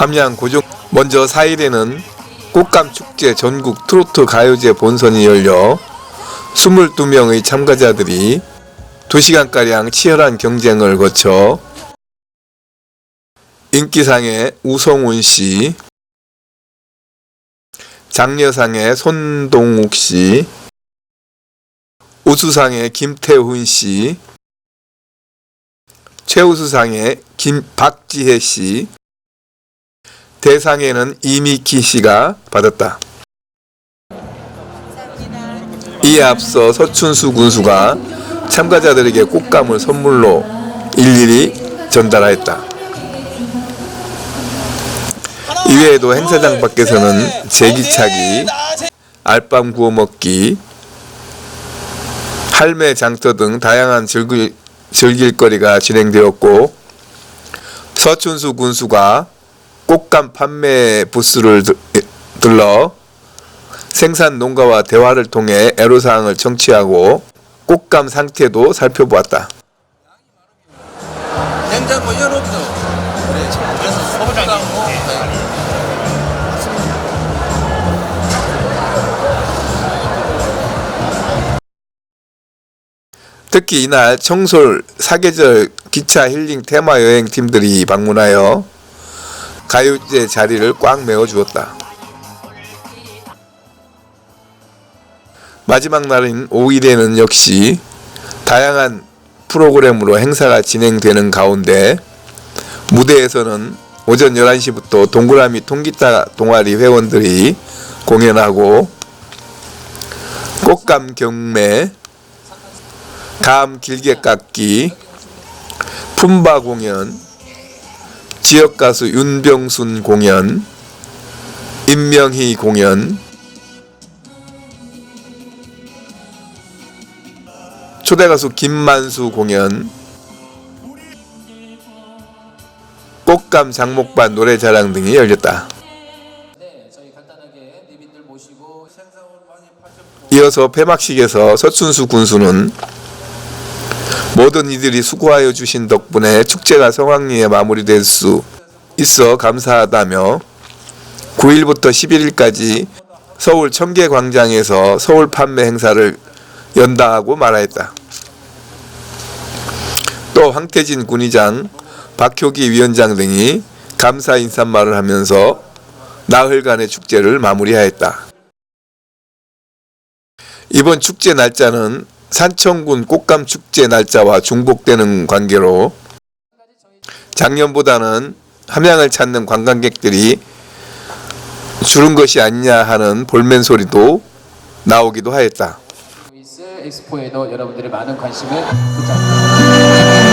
함양 고종 먼저 4일에는 꽃감 축제 전국 트로트 가요제 본선이 열려 22명의 참가자들이 2시간가량 치열한 경쟁을 거쳐 인기상의 우성훈 씨, 장려상의 손동욱 씨, 우수상의 김태훈 씨, 최우수상의 김 박지혜 씨, 대상에는 이미키 씨가 받았다. 이에 앞서 서춘수 군수가 참가자들에게 꽃감을 선물로 일일이 전달하였다. 이외에도 행사장 밖에서는 제기차기, 알밤 구워 먹기, 할매 장터 등 다양한 즐길, 즐길거리가 진행되었고 서춘수 군수가 꽃감 판매 부스를 들- 들러 생산 농가와 대화를 통해 애로사항을 청취하고 꽃감 상태도 살펴보았다. 냉장고 열어도 그래 그래서 소장님. 특히 이날 청솔 사계절 기차 힐링 테마 여행 팀들이 방문하여 가요제 자리를 꽉 메워 주었다. 마지막 날인 5일에는 역시 다양한 프로그램으로 행사가 진행되는 가운데 무대에서는 오전 11시부터 동그라미 통기타 동아리 회원들이 공연하고 꽃감 경매, 감 길게 깎기, 품바 공연, 지역 가수 윤병순 공연, 임명희 공연, 초대 가수 김만수 공연, 꽃감 장목반 노래자랑 등이 열렸다. 이어서 폐막식에서 서춘수 군수는 모든 이들이 수고하여 주신 덕분에 축제가 성황리에 마무리될 수 있어 감사하다며 9일부터 11일까지 서울 청계 광장에서 서울 판매 행사를 연다하고 말하였다. 또 황태진 군의장, 박효기 위원장 등이 감사 인사말을 하면서 나흘간의 축제를 마무리하였다. 이번 축제 날짜는 산청군 꽃감 축제 날짜와 중복되는 관계로 작년보다는 함양을 찾는 관광객들이 줄은 것이 아니냐 하는 볼멘 소리도 나오기도 하였다. 엑스포에도 여러분들의 많은 관심을 부탁드립니다.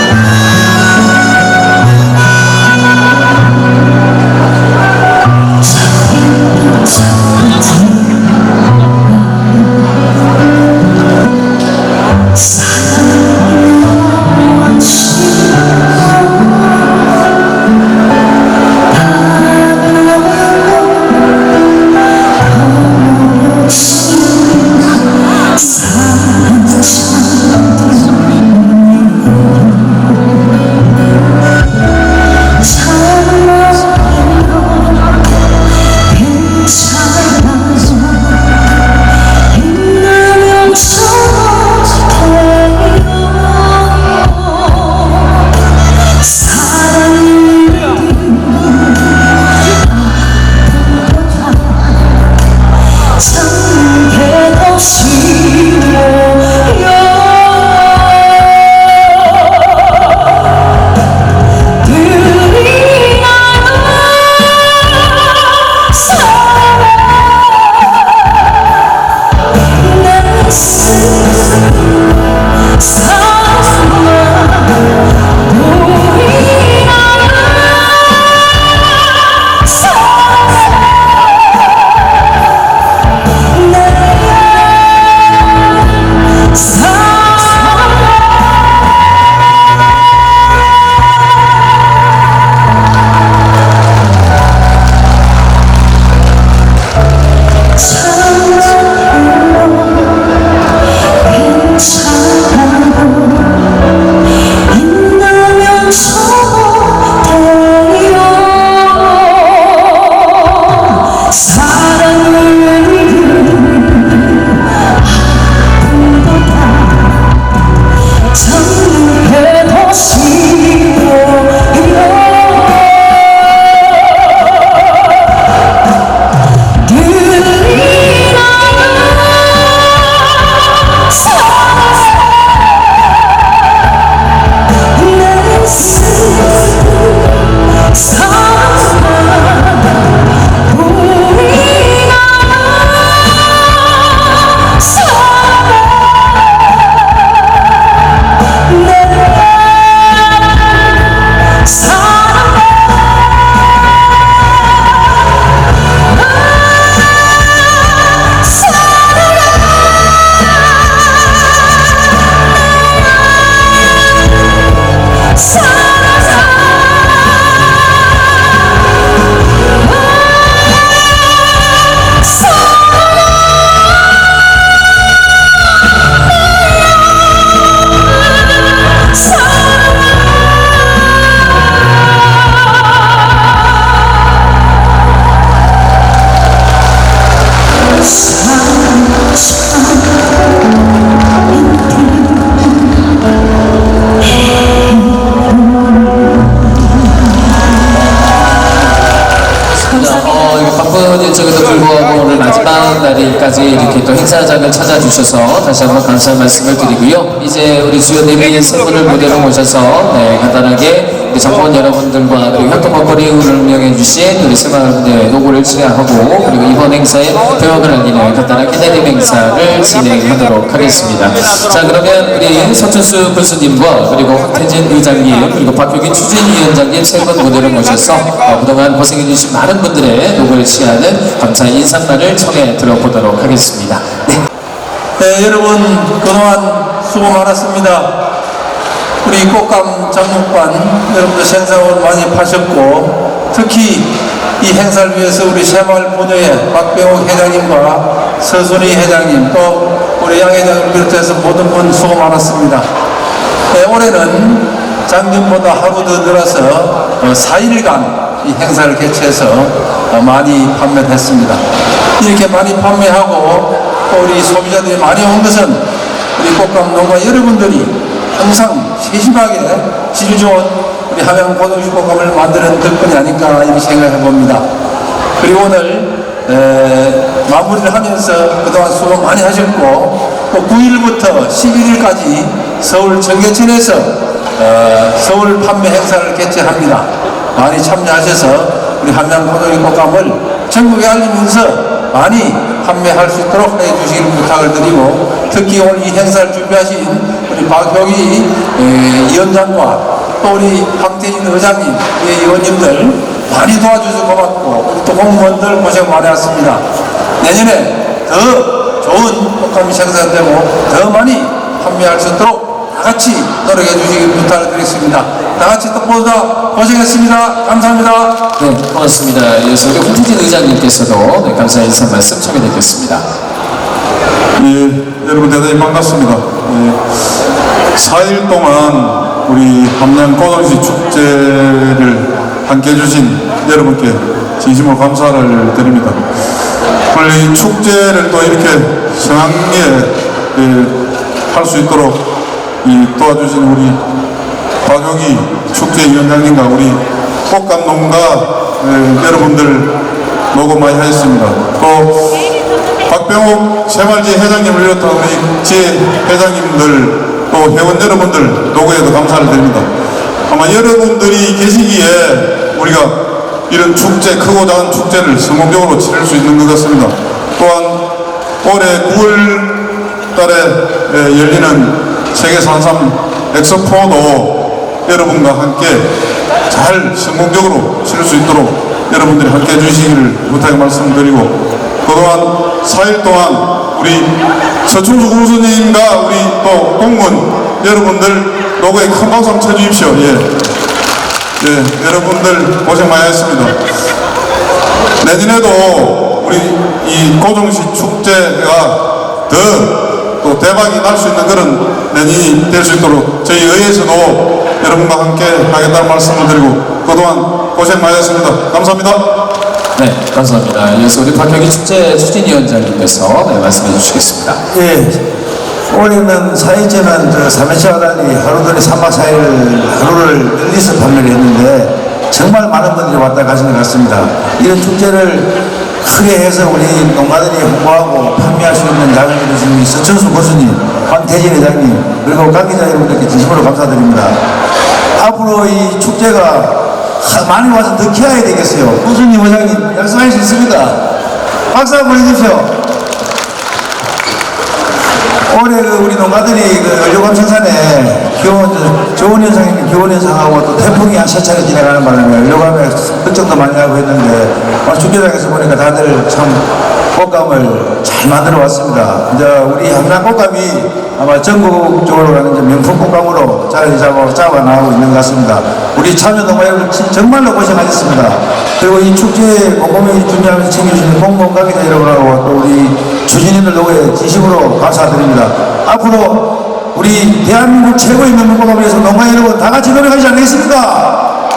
까지 이렇게 또 행사장을 찾아주셔서 다시 한번 감사의 말씀을 드리고요. 이제 우리 네분의 세 분을 무대로 모셔서 네, 간단하게 우리 정권 여러분들과 그리고 협동 먹거리를 운영해 주신 우리 새마을분의 노고를 수여하고 그리고 이번 행사의 개막을 알리는 간단한 캐네디 행사를 진행하도록 하겠습니다. 자 그러면 우리 서춘수 군수님과 그리고 황태진 의장님 그리고 박효긴 추진위원장님 세분 무대를 모셔서 어, 그동안 고생해 주신 많은 분들의 노고를 취하는 감사의 인사말을 청해 들어보도록 하겠습니다. 네. 네, 여러분 그동안 수고 많았습니다. 우리 꽃감 장목관 여러분들 생상을 많이 파셨고 특히 이 행사를 위해서 우리 새마을 본회의 박병욱 회장님과 서순희 회장님 또 우리 양 회장을 비롯해서 모든 분 수고 많았습니다. 네, 올해는 작년보다 하루 더 늘어서 어, 4일간 이 행사를 개최해서 어, 많이 판매했습니다. 이렇게 많이 판매하고 또 우리 소비자들이 많이 온 것은 우리 꽃감 농가 여러분들이 항상 세심하게 질 좋은 우리 함양 고등식 꽃감을 만드는 덕분이 아닐까 이렇게 생각해 봅니다. 그리고 오늘 에, 마무리를 하면서 그동안 수고 많이 하셨고 또 9일부터 11일까지 서울 정계천에서 어, 서울 판매 행사를 개최합니다. 많이 참여하셔서 우리 함양 고등식 꽃감을 전국에 알리면서 많이 판매할 수 있도록 해 주시길 부탁을 드리고 특히 오늘 이 행사를 준비하신 우리 에, 위원장과 또 우리 황태인 의장님, 우리 의원님들 많이 도와주셔서 고맙고 또 공무원들 고생 많이 했습니다. 내년에 더 좋은 꽃감이 생산되고 더 많이 판매할 수 있도록 다 같이 노력해 주시길 부탁을 드리겠습니다. 다 같이 또 모두 다 고생했습니다. 감사합니다. 네, 고맙습니다. 이어서 우리 홍태진 의장님께서도 네, 감사의 인사 말씀 청해 드리겠습니다. 예, 여러분 대단히 반갑습니다. 예, 4일 동안 우리 함양 고등시 축제를 함께 해주신 여러분께 진심으로 감사를 드립니다. 이 축제를 또 이렇게 성황리에 예, 할수 있도록 이 도와주신 우리 박용희 축제위원장님과 우리 꽃감 농가 예, 여러분들 노고 많이 하셨습니다. 또 박병욱 새말지 회장님을 비롯한 우리 지혜 회장님들 또 회원 여러분들 노고에도 감사를 드립니다. 아마 여러분들이 계시기에 우리가 이런 축제, 크고 작은 축제를 성공적으로 치를 수 있는 것 같습니다. 또한 올해 9월 달에 에, 열리는 세계 산삼 엑스포도 여러분과 함께 잘 성공적으로 치를 수 있도록 여러분들이 함께 해주시기를 부탁의 말씀드리고 그동안 4일 동안 우리 서충수 군수님과 우리 또 공무원 여러분들 노고에 큰 박수 한번 쳐주십시오. 예. 예, 여러분들 고생 많이 했습니다. 내년에도 우리 이 고종시 축제가 더 또 대박이 날 수 있는 그런 내년이 될 수 있도록 저희 의회에서도 여러분과 함께 하겠다는 말씀을 드리고 그동안 고생 많이 했습니다. 감사합니다. 네, 감사합니다. 이어서 우리 박혁기 축제 추진위원장님께서 네, 말씀해 주시겠습니다. 예, 올해는 4일째는 저 3회차와 달리 하루 돌이 3박 4일 하루를 늘리서 판매를 했는데 정말 많은 분들이 왔다 가시는 것 같습니다. 이런 축제를 크게 해서 우리 농가들이 홍보하고 판매할 수 있는 주신 우리 서천수 교수님, 황태진 회장님, 그리고 각 기자 여러분들께 진심으로 감사드립니다. 앞으로 이 축제가 하- 많이 와서 더 키워야 되겠어요. 교수님, 회장님 약속할 수 있습니다. 박수 한번 해주십시오. 올해 그 우리 농가들이 그 연료감 생산에 기온 저- 저온 현상이 기온 현상하고 또 태풍이 한 세 차례 지나가는 바람에 연료감에 걱정도 많이 하고 했는데 오늘 중계장에서 보니까 다들 참 꽃감을 잘 만들어 왔습니다. 이제 우리 함양 꽃감이 아마 전국적으로 가는 명품 꽃감으로 자리 잡아 잡아 나가고 있는 것 같습니다. 우리 참여 농가 여러분 진- 정말로 고생하셨습니다. 그리고 이 축제 꼼꼼히 준비하면서 챙겨주시는 공무원 관계자 여러분하고 또 우리 주진님들 노고에 진심으로 감사드립니다. 앞으로 우리 대한민국 최고의 명문공업을 위해서 농가 여러분 다 같이 노력하지 않겠습니까?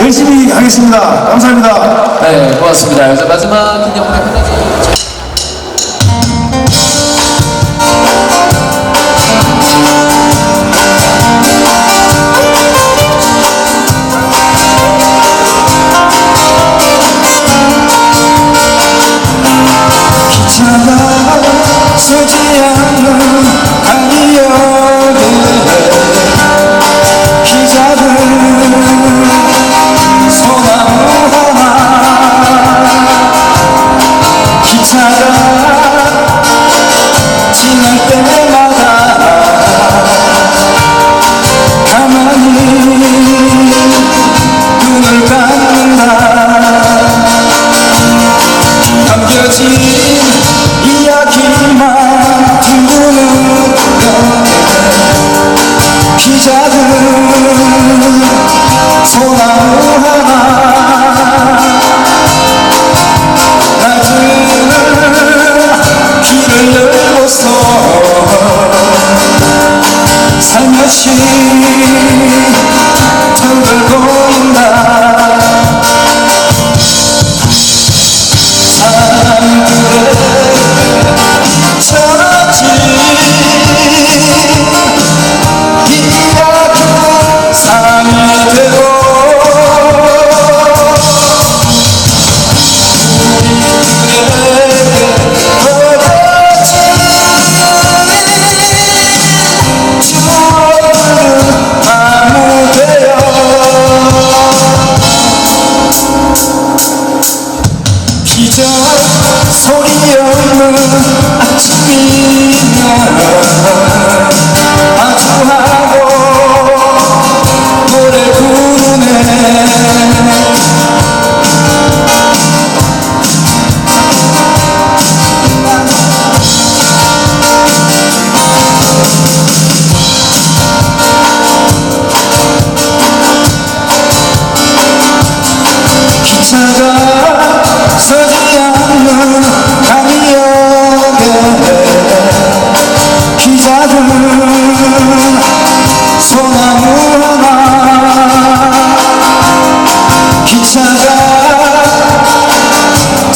열심히 하겠습니다. 감사합니다. 네, 고맙습니다. 이제 마지막 한 가지. Imagínate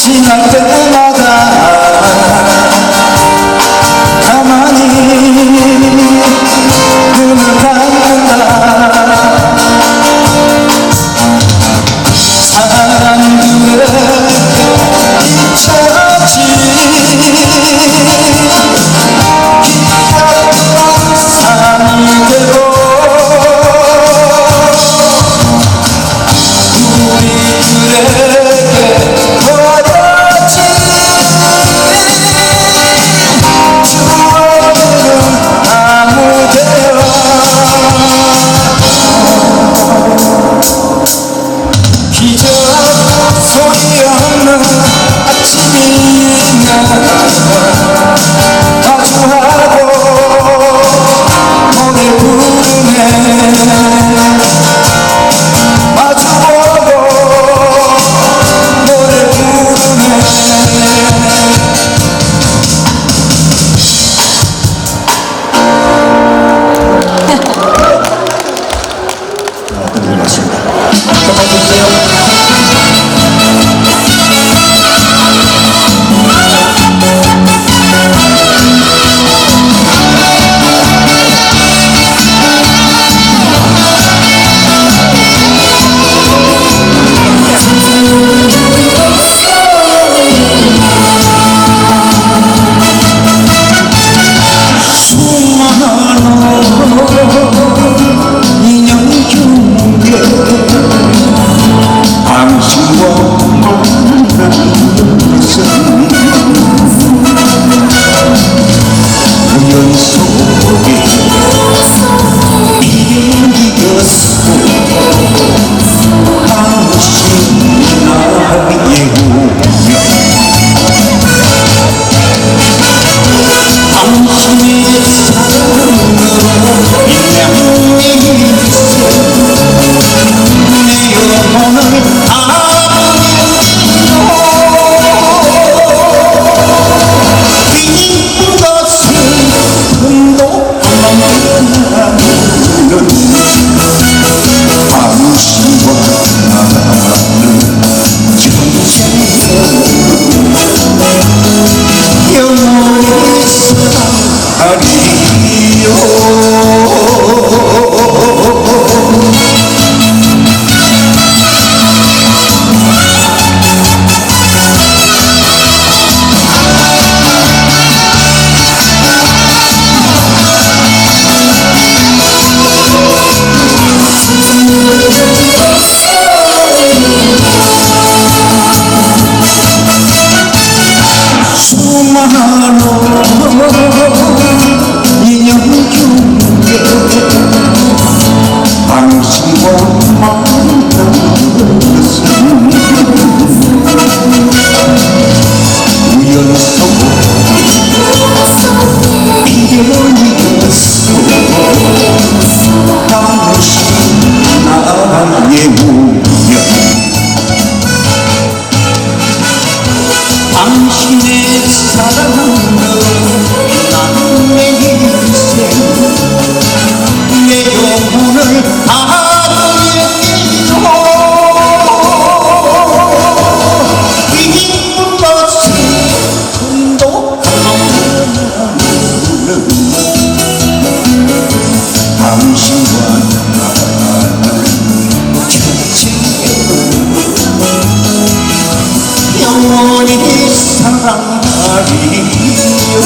지날 때마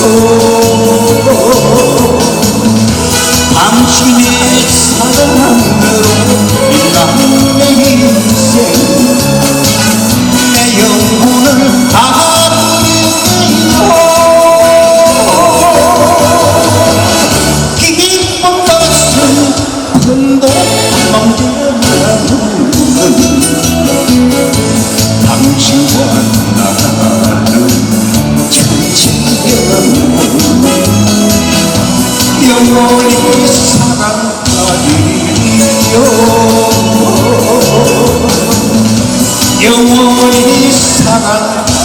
Oh. 영원히 사랑하리요. 영원히 사랑하리요